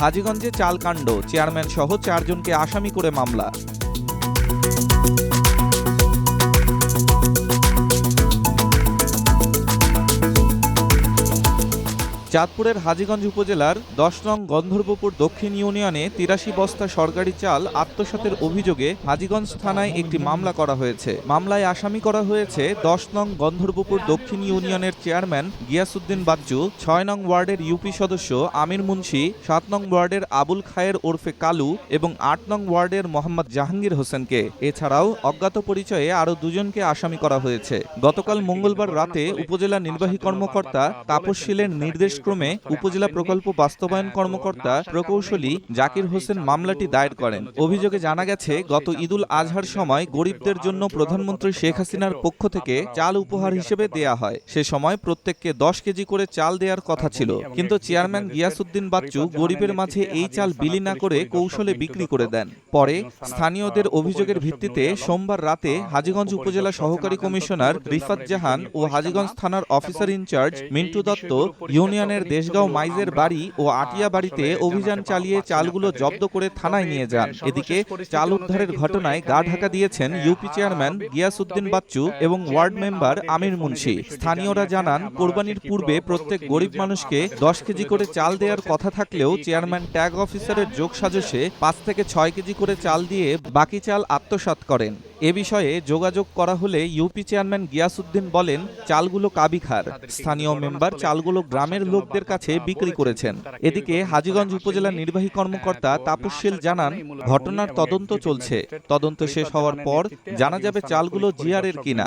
হাজীগঞ্জে চালকাণ্ড। Chairman সহ চারজনকে আসামি করে মামলা। চাঁদপুরের হাজীগঞ্জ উপজেলার দশ নং গন্ধর্বপুর দক্ষিণ ইউনিয়নে তিরাশি বস্তা সরকারি চাল আত্মসাতের অভিযোগে হাজীগঞ্জ থানায় একটি মামলা করা হয়েছে। মামলায় আসামি করা হয়েছে দশ নং গন্ধর্বপুর দক্ষিণ ইউনিয়নের চেয়ারম্যান গিয়াসুদ্দিন বাচ্চু, ছয় নং ওয়ার্ডের ইউপি সদস্য আমির মুন্সি, সাত নং ওয়ার্ডের আবুল খায়ের ওরফে কালু এবং আট নং ওয়ার্ডের মোহাম্মদ জাহাঙ্গীর হোসেনকে। এছাড়াও অজ্ঞাত পরিচয়ে আরও দুজনকে আসামি করা হয়েছে। গতকাল মঙ্গলবার রাতে উপজেলা নির্বাহী কর্মকর্তা তাপসশীলের নির্দেশক্রমে উপজেলা প্রকল্প বাস্তবায়ন কর্মকর্তা প্রকৌশলী জাকির হোসেন মামলাটি দায়ের করেন। অভিযোগে জানা গেছে, গত ঈদুল আজহার সময় গরিবদের জন্য প্রধানমন্ত্রী শেখ হাসিনার পক্ষ থেকে চাল উপহার হিসেবে দেয়া হয়। সে সময় প্রত্যেককে দশ কেজি করে চাল দেওয়ার কথা ছিল। কিন্তু চেয়ারম্যান গিয়াসুদ্দিন বাচ্চু গরিবের মাঝে এই চাল বিলি না করে কৌশলে বিক্রি করে দেন। পরে স্থানীয়দের অভিযোগের ভিত্তিতে সোমবার রাতে হাজীগঞ্জ উপজেলা সহকারী কমিশনার রিফাত জাহান ও হাজীগঞ্জ থানার অফিসার ইনচার্জ মিন্টু দত্ত ইউনিয়নের দেশগাঁও মাইজের বাড়ি ও আটিয়া বাড়িতে অভিযান চালিয়ে চালগুলো জব্দ করে থানায় নিয়ে যান। এদিকে চাল উদ্ধারের ঘটনায় গা ঢাকা দিয়েছেন ইউপি চেয়ারম্যান গিয়াসুদ্দিন বাচ্চু এবং ওয়ার্ড মেম্বার আমির মুন্সি। স্থানীয়রা জানান, কোরবানির পূর্বে প্রত্যেক গরিব মানুষকে দশ কেজি করে চাল দেওয়ার কথা থাকলেও চেয়ারম্যান ট্যাগ অফিসারের যোগ সাজসে পাঁচ থেকে ছয় কেজি করে চাল দিয়ে বাকি চাল আত্মসাৎ করেন। এ বিষয়ে যোগাযোগ করা হলে ইউপি চেয়ারম্যান গিয়াসুদ্দিন বলেন, চালগুলো কাবিখার। স্থানীয় মেম্বার চালগুলো গ্রামের লোকদের কাছে বিক্রি করেছেন। এদিকে হাজীগঞ্জ উপজেলা নির্বাহী কর্মকর্তা তাপসশীল জানান, ঘটনার তদন্ত চলছে। তদন্ত শেষ হওয়ার পর জানা যাবে চালগুলো জিআরের কিনা।